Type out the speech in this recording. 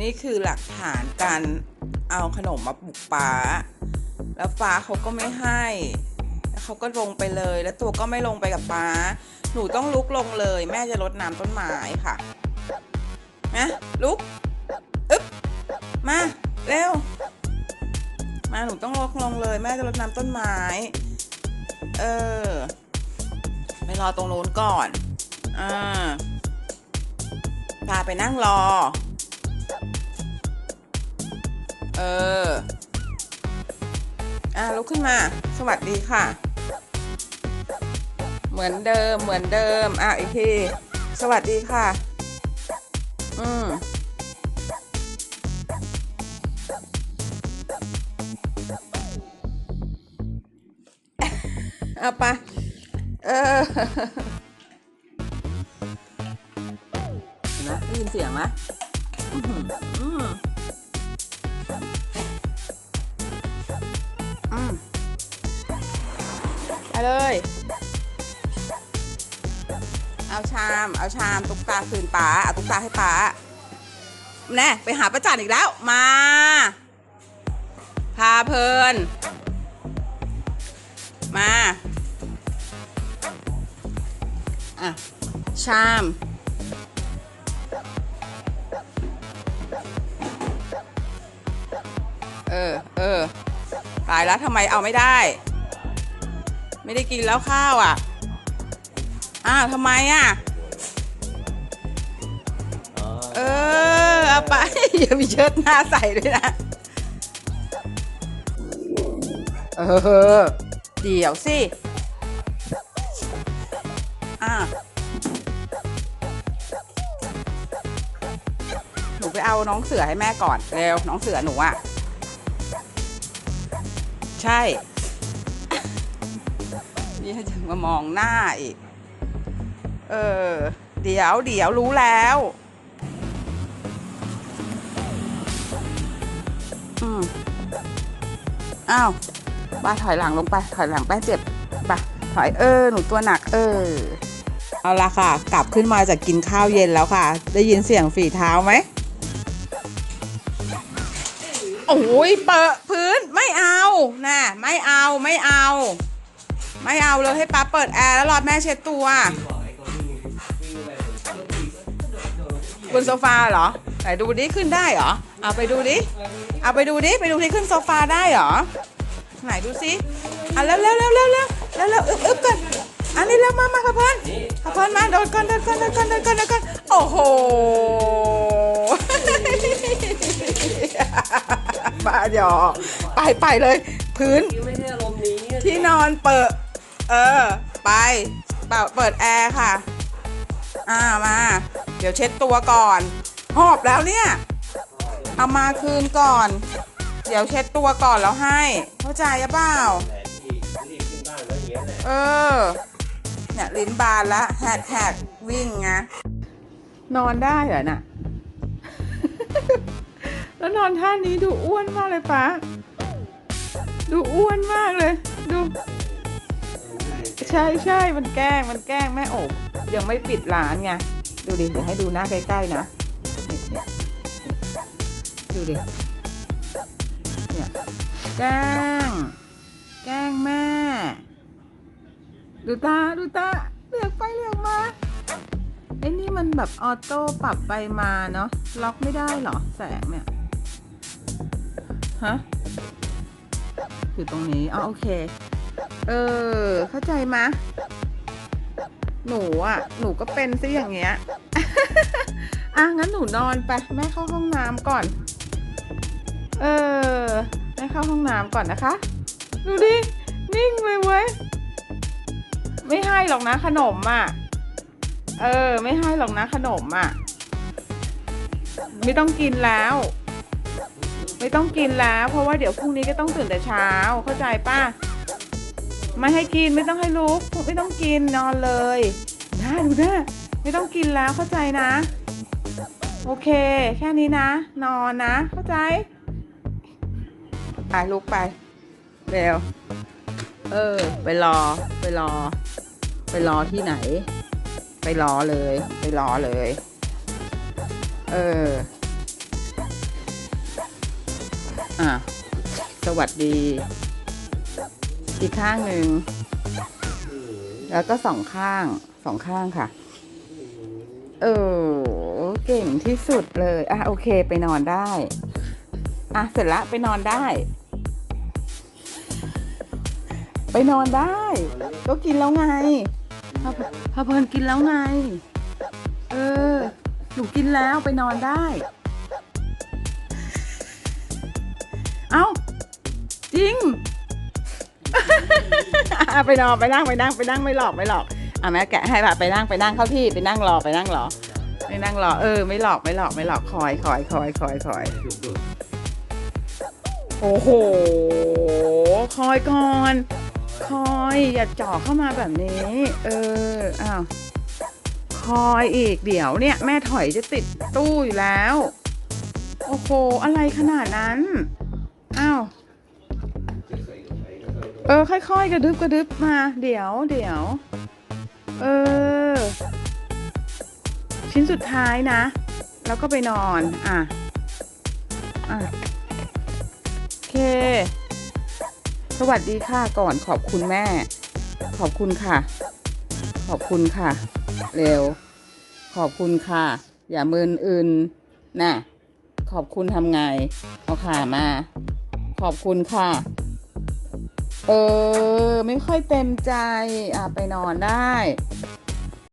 นี่คือหลักฐานการเอาขนมมาปลุกป้า แล้วฟ้าเขาก็ไม่ให้แล้วเขาก็ลงไปเลย แล้วตัวก็ไม่ลงไปกับป้า หนูต้องลุกลงเลย แม่จะรดน้ำต้นไม้ค่ะนะลุกอึ๊บมาเร็วมาหนูต้องลุกลงเลย แม่จะรดน้ำต้นไม้ เออไปรอตรงนู้นก่อนอ่าพาไปนั่งรอ เออ อะลุกขึ้นมา สวัสดีค่ะ เหมือนเดิม เหมือนเดิม อะ อีกที สวัสดีค่ะ อืมเอาไป เออนไหมได้ยินเสียงไหม เลย เอาชาม เอาชาม ตุ๊กตาคืนป้าเอาตุ๊กตาให้ป้าแน่ไปหาประจันอีกแล้ว มา พาเพลิน มา อะ ชามเออ เออ ตายแล้วทำไมเอาไม่ได้ ไม่ได้กินแล้วข้าวอะ อ้าวทำไมอะ เออเอาไป อย่ามีเชิดหน้าใส่ด้วยนะ เออ เดี๋ยวสิ อะหนูไปเอาน้องเสือให้แม่ก่อน เร็ว น้องเสือหนูอะ ใช่ นี่จะมามองหน้าอีก เออ เดี๋ยวเดี๋ยวรู้แล้ว อืมอ้าวบ้าถอยหลังลงไป ถอยหลังแป้งเจ็บไปถอยเออ หนูตัวหนัก เออ เอาละค่ะ กลับขึ้นมาจากกินข้าวเย็นแล้วค่ะ ได้ยินเสียงฝีเท้าไหมโอ้ยเปอะพื้นไม่เอาน่ะไม่เอาไม่เอา ไม่เอาเลยให้ป้าเปิดแอร์แล้วรอแม่เช็ดตัวบนโซฟาเหรอไหนดูดิขึ้นได้เหรอ เอาไปดูดิ เอาไปดูดิ ไปดูที่ขึ้นโซฟาได้เหรอ ไหนดูสิอะเร็วเร็วเร็วเร็วเร็วเร็วเร็วอึ๊บอึ๊บกันอันนี้เร็วมามาขะเพิ่นขะเพิ่นมาโดดก่อนโดดก่อนโดดก่อนโดดก่อนโดดก่อนโอ้โหบ้าหยอกไปไปเลย พื้นไม่ใช่อารมณ์นี้ที่นอนเปิด เออ ไป เปิดเปิดแอร์ค่ะ อ่ามา เดี๋ยวเช็ดตัวก่อน หอบแล้วเนี่ย เอามาคืนก่อน เดี๋ยวเช็ดตัวก่อนแล้วให้ เข้าใจหรือเปล่าแหละที่รีบขึ้นบ้าเออ เนี่ยลิ้นบานละแหกแหกวิ่งไงนอนได้เหรอน่ะ แล้วนอนท่านี้ดูอ้วนมากเลยป้า ดูอ้วนมากเลย ใช่ใช่มันแกล้งมันแกล้งแม่โอบยังไม่ปิดร้านไงดูดิเดี๋ยวให้ดูหน้าใกล้ๆนะดูดิเนี่ยแกล้งแกล้งแม่ ดูตาดูตาเลือกไปเลือกมาไอ้นี่มันแบบออโต้ปรับไปมาเนาะล็อกไม่ได้เหรอแสงเนี่ยฮะอยู่ตรงนี้อ๋อโอเค เออ เข้าใจมะ หนูอะ หนูก็เป็นซิอย่างเงี้ย อะ งั้นหนูนอนไป แม่เข้าห้องน้ำก่อน เออ แม่เข้าห้องน้ำก่อนนะคะ ดูดิ นิ่งเลยเว้ย ไม่ให้หรอกนะขนมอะ เออ ไม่ให้หรอกนะขนมอะ ไม่ต้องกินแล้วไม่ต้องกินแล้ว เพราะว่าเดี๋ยวพรุ่งนี้ก็ต้องตื่นแต่เช้าเข้าใจป่ะ ไม่ให้กินไม่ต้องให้ลุกไม่ต้องกินนอนเลยนะดูนะไม่ต้องกินแล้วเข้าใจนะ โอเค แค่นี้นะ นอนนะ เข้าใจไปลุกไปเร็วเออ ไปรอ ไปรอ ไปรอที่ไหน ไปรอเลย ไปรอเลย เออ อะ สวัสดี อีกข้างหนึ่ง แล้วก็สองข้างสองข้างค่ะ เออเก่งที่สุดเลย อะโอเคไปนอนได้ อะเสร็จละไปนอนได้ ไปนอนได้ ก็กินแล้วไงพาพาเพลินกินแล้วไง เออหนูกินแล้วไปนอนได้ เอ้า จริง ไปนอนไปนั่งไปนั่งไปนั่งไม่หลอกไม่หลอกอะแม่แกะให้ป่ะไปนั่งไปนั่งเข้าที่ไปนั่งรอไปนั่งรอไปนั่งรอเออไม่หลอกไม่หลอกไม่หลอกคอยคอยคอยคอยคอยโอ้โหคอยก่อนคอยอย่าจ่อเข้ามาแบบนี้ เอออ้าวคอยอีกเดี๋ยวเนี่ย แม่ถอยจะติดตู้อยู่แล้ว โอ้โห อะไรขนาดนั้น เออ ค่อยๆ กระดึบกระดึบมา เดี๋ยวเดี๋ยว เออ ชิ้นสุดท้ายนะ แล้วก็ไปนอน อะ อะ โอเค สวัสดีค่ะก่อนขอบคุณแม่ ขอบคุณค่ะ ขอบคุณค่ะ เร็ว ขอบคุณค่ะ อย่ามืนอื่นน่ะ ขอบคุณทำไง เอาขามา ขอบคุณค่ะ เออ ไม่ค่อยเต็มใจ อะ ไปนอนได้